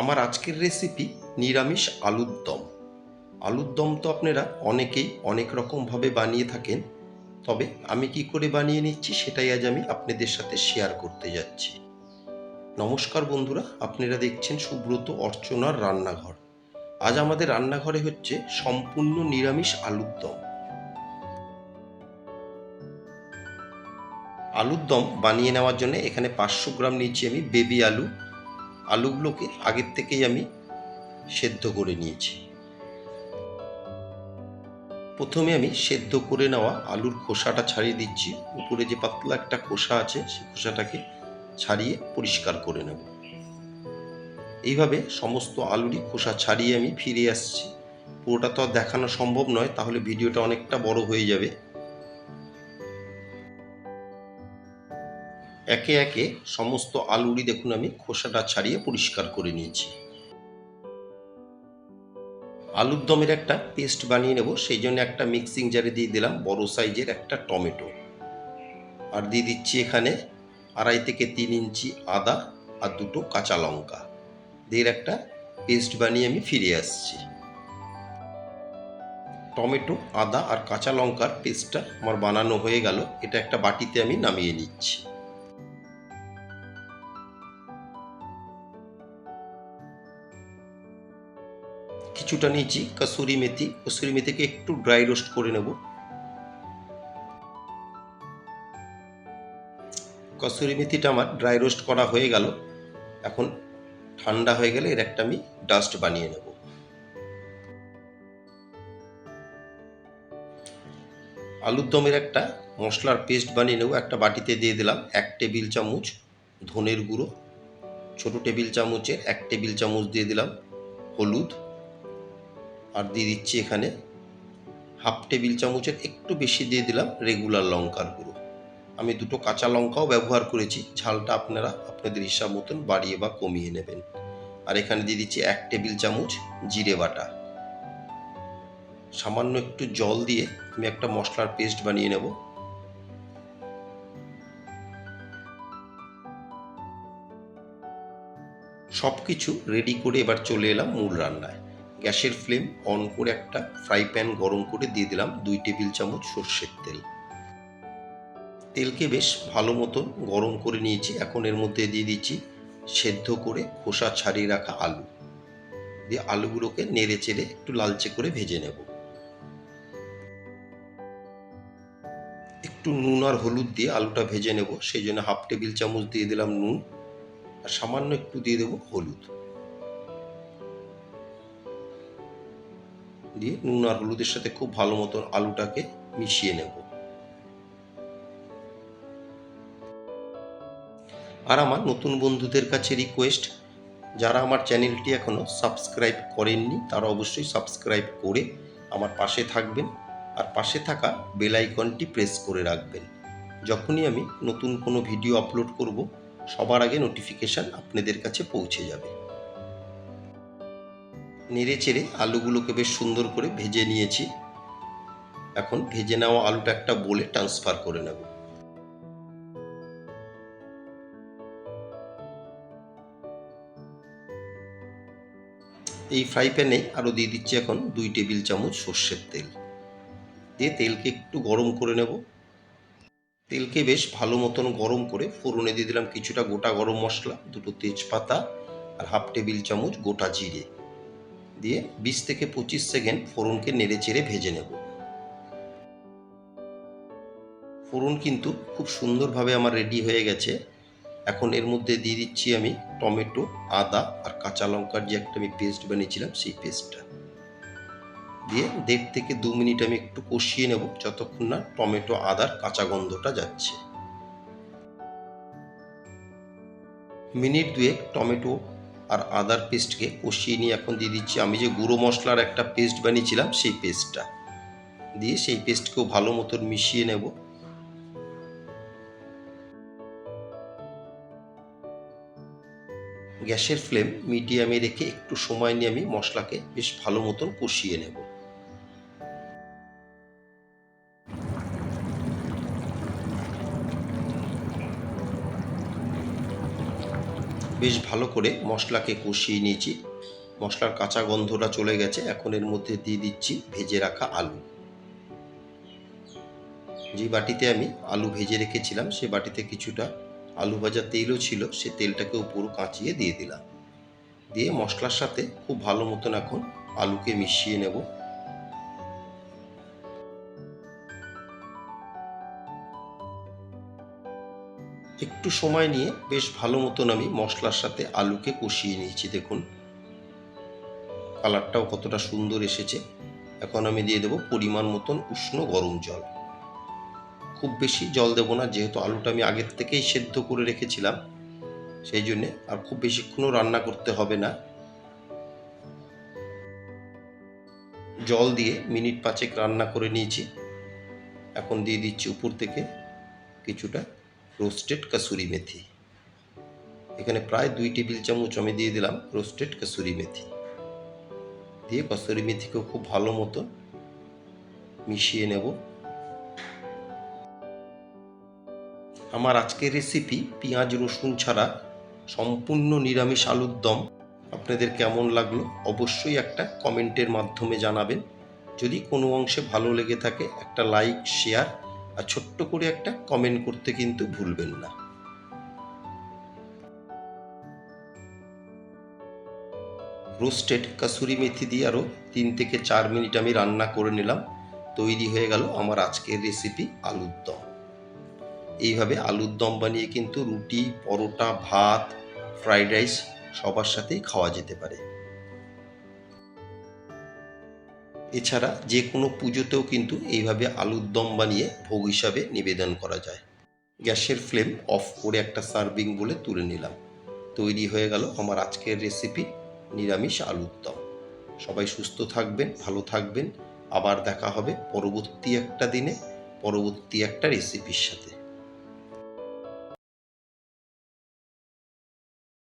আমার আজকের রেসিপি নিরামিষ আলুর দম। আলুর দম তো আপনারা অনেকেই অনেক রকমভাবে বানিয়ে থাকেন, তবে আমি কি করে বানিয়ে নিচ্ছি সেটাই আজ আমি আপনাদের সাথে শেয়ার করতে যাচ্ছি। নমস্কার বন্ধুরা, আপনারা দেখছেন সুব্রত অর্চনার রান্নাঘর। আজ আমাদের রান্নাঘরে হচ্ছে সম্পূর্ণ নিরামিষ আলুর দম। আলুর দম বানিয়ে নেওয়ার জন্য এখানে পাঁচশো গ্রাম নিচ্ছি আমি বেবি আলু আলুগুলোকে আগের থেকেই আমি সেদ্ধ করে নিয়েছি। প্রথমে আমি সেদ্ধ করে নেওয়া আলুর খোসাটা ছাড়িয়ে দিচ্ছি। উপরে যে পাতলা একটা খোসা আছে সেই খোসাটাকে ছাড়িয়ে পরিষ্কার করে নেব। এইভাবে সমস্ত আলুরই খোসা ছাড়িয়ে আমি ফিরে আসছি। পুরোটা তো আর দেখানো সম্ভব নয়, তাহলে ভিডিওটা অনেকটা বড় হয়ে যাবে। একে একে সমস্ত আলুরই দেখুন আমি খোসাটা ছাড়িয়ে পরিষ্কার করে নিয়েছি। আলুর দমের একটা পেস্ট বানিয়ে নেব, সেই জন্য একটা মিক্সিং জারে দিয়ে দিলাম বড় সাইজের একটা টমেটো। আর দিয়ে দিচ্ছি এখানে আড়াই থেকে তিন ইঞ্চি আদা আর দুটো কাঁচা লঙ্কা। দিয়ে একটা পেস্ট বানিয়ে আমি ফিরে আসছি। টমেটো, আদা আর কাঁচা লঙ্কার পেস্টটা আমার বানানো হয়ে গেল, এটা একটা বাটিতে আমি নামিয়ে নিচ্ছি। কিছুটা নিয়েছি, কসুরি মেথি। কসুরি মেথিকে একটু ড্রাই রোস্ট করে নেব। কসুরি মেথিটা আমার ড্রাই রোস্ট করা হয়ে গেল। এখন ঠান্ডা হয়ে গেলে এর একটা আমি ডাস্ট বানিয়ে নেব। আলুর দমের একটা মশলার পেস্ট বানিয়ে নেব। একটা বাটিতে দিয়ে দিলাম এক টেবিল চামচ ধনের গুঁড়ো, ছোট টেবিল চামচের এক টেবিল চামচ দিয়ে দিলাম হলুদ আর দিয়ে দিচ্ছি এখানে হাফ টেবিল চামচের একটু বেশি দিয়ে দিলাম রেগুলার লঙ্কার গুঁড়ো। আমি দুটো কাঁচা লঙ্কাও ব্যবহার করেছি, ঝালটা আপনারা আপনাদের হিসাব মতন বাড়িয়ে বা কমিয়ে নেবেন। আর এখানে দিয়ে দিচ্ছি এক টেবিল চামচ জিরে বাটা। সামান্য একটু জল দিয়ে আমি একটা মশলার পেস্ট বানিয়ে নেব। সব কিছু রেডি করে এবার চলে এলাম মূল রান্নায়। গ্যাসের ফ্লেম অন করে একটা ফ্রাই প্যান গরম করে দিয়ে দিলাম দুই টেবিল চামচ সর্ষের তেল। তেলকে বেশ ভালো মতন গরম করে নিয়েছি। এখন এর মধ্যে দিয়ে দিচ্ছি সেদ্ধ করে খোসা ছাড়িয়ে রাখা আলু। দিয়ে আলুগুলোকে নেড়ে চেড়ে একটু লালচে করে ভেজে নেব। একটু নুন আর হলুদ দিয়ে আলুটা ভেজে নেব। সেই জন্য হাফ টেবিল চামচ দিয়ে দিলাম নুন। আর সামান্য একটু দিয়ে দেবো হলুদ। দিয়ে নুন আর হলুদের সাথে খুব ভালো মতন আলুটাকে মিশিয়ে নেব। আর আমার নতুন বন্ধুদের কাছে রিকোয়েস্ট যারা আমার চ্যানেলটি এখনও সাবস্ক্রাইব করেননি, তারা অবশ্যই সাবস্ক্রাইব করে আমার পাশে থাকবেন আর পাশে থাকা বেল আইকনটি প্রেস করে রাখবেন। যখনই আমি নতুন কোনো ভিডিও আপলোড করব, সবার আগে নোটিফিকেশান আপনাদের কাছে পৌঁছে যাবে। নেড়ে চেড়ে আলুগুলোকে বেশ সুন্দর করে ভেজে নিয়েছি। এখন ভেজে নেওয়া আলুটা একটা বলে ট্রান্সফার করে নেব। এই ফ্রাই প্যানে আরও দিয়ে দিচ্ছি এখন দুই টেবিল চামচ সর্ষের তেল। দিয়ে তেলকে একটু গরম করে নেব। তেলকে বেশ ভালো মতন গরম করে ফোড়নে দিয়ে দিলাম কিছুটা গোটা গরম মশলা, দুটো তেজপাতা আর হাফ টেবিল চামচ গোটা জিরে। দিয়ে বিশ থেকে পঁচিশ সেকেন্ড ফোড়নকে নেড়ে চেড়ে ভেজে নেব। ফোড়ন কিন্তু খুব সুন্দরভাবে আমার রেডি হয়ে গেছে। এখন এর মধ্যে দিয়ে দিচ্ছি আমি টমেটো, আদা আর কাঁচা লঙ্কার যে একটা আমি পেস্ট বানিয়েছিলাম সেই পেস্টটা দিয়ে দেড় থেকে দু মিনিট আমি একটু কষিয়ে নেব যতক্ষণ না টমেটো, আদার কাঁচা গন্ধটা যাচ্ছে। মিনিট দুয়েক টমেটো আর আদার পেস্টকে কষিয়ে নিয়ে এখন দিয়ে দিচ্ছি। আমি যে গুঁড়ো মশলার একটা পেস্ট বানিয়েছিলাম, সেই পেস্টটা দিয়ে সেই পেস্টকেও ভালো মতন মিশিয়ে নেব। গ্যাসের ফ্লেম মিডিয়ামে রেখে একটু সময় নিয়ে আমি মশলাকে বেশ ভালো মতন কষিয়ে নেব। বেশ ভালো করে মশলাকে কষিয়ে নিয়েছি। মশলার কাঁচা গন্ধটা চলে গেছে। এখন এর মধ্যে দিয়ে দিচ্ছি ভেজে রাখা আলু। যে বাটিতে আমি আলু ভেজে রেখেছিলাম, সে বাটিতে কিছুটা আলু ভাজা তেলও ছিল, সে তেলটাকে উপর কাঁচিয়ে দিয়ে দিলাম। দিয়ে মশলার সাথে খুব ভালো মতন এখন আলুকে মিশিয়ে নেব। একটু সময় নিয়ে বেশ ভালো মতন আমি মশলার সাথে আলুকে কষিয়ে নিয়েছি, দেখুন। কালারটাও কতটা সুন্দর এসেছে। এখন আমি দিয়ে দেবো পরিমাণ মতন উষ্ণ গরম জল। খুব বেশি জল দেবো না, যেহেতু আলুটা আমি আগের থেকেই সেদ্ধ করে রেখেছিলাম, সেই জন্যে আর খুব বেশিক্ষণও রান্না করতে হবে না। জল দিয়ে মিনিট পাঁচেক রান্না করে নিয়েছি। এখন দিয়ে দিচ্ছি উপর থেকে কিছুটা রোস্টেড কাসুরি মেথি। এখানে প্রায় দুই টেবিল চামচ আমি দিয়ে দিলাম রোস্টেড কাসুরি মেথি। দিয়ে কসুরি মেথিকেও খুব ভালো মতো মিশিয়ে নেব। আমার আজকের রেসিপি পেঁয়াজ, রসুন ছাড়া সম্পূর্ণ নিরামিষ আলুর দম। আপনাদের কেমন লাগল অবশ্যই একটা কমেন্টের মাধ্যমে জানাবেন। যদি কোনো অংশে ভালো লেগে থাকে, একটা লাইক শেয়ার আর ছোট্ট করে একটা কমেন্ট করতে কিন্তু ভুলবেন না। রোস্টেড কাসুরি মেথি দিয়ে আরও তিন থেকে চার মিনিট আমি রান্না করে নিলাম। তৈরি হয়ে গেল আমার আজকের রেসিপি আলুর দম। এইভাবে আলুর দম বানিয়ে কিন্তু রুটি, পরোটা, ভাত ফ্রাইড রাইস সবার সাথেই খাওয়া যেতে পারে। এছাড়া যে কোনো পুজোতেও কিন্তু এইভাবে আলুর দম বানিয়ে ভোগ হিসাবে নিবেদন করা যায়। গ্যাসের ফ্লেম অফ করে একটা সার্ভিং বলে তুলে নিলাম। তৈরি হয়ে গেল আমার আজকের রেসিপি, নিরামিষ আলুর দম। সবাই সুস্থ থাকবেন, ভালো থাকবেন। আবার দেখা হবে পরবর্তী একটা দিনে, পরবর্তী একটা রেসিপির সাথে।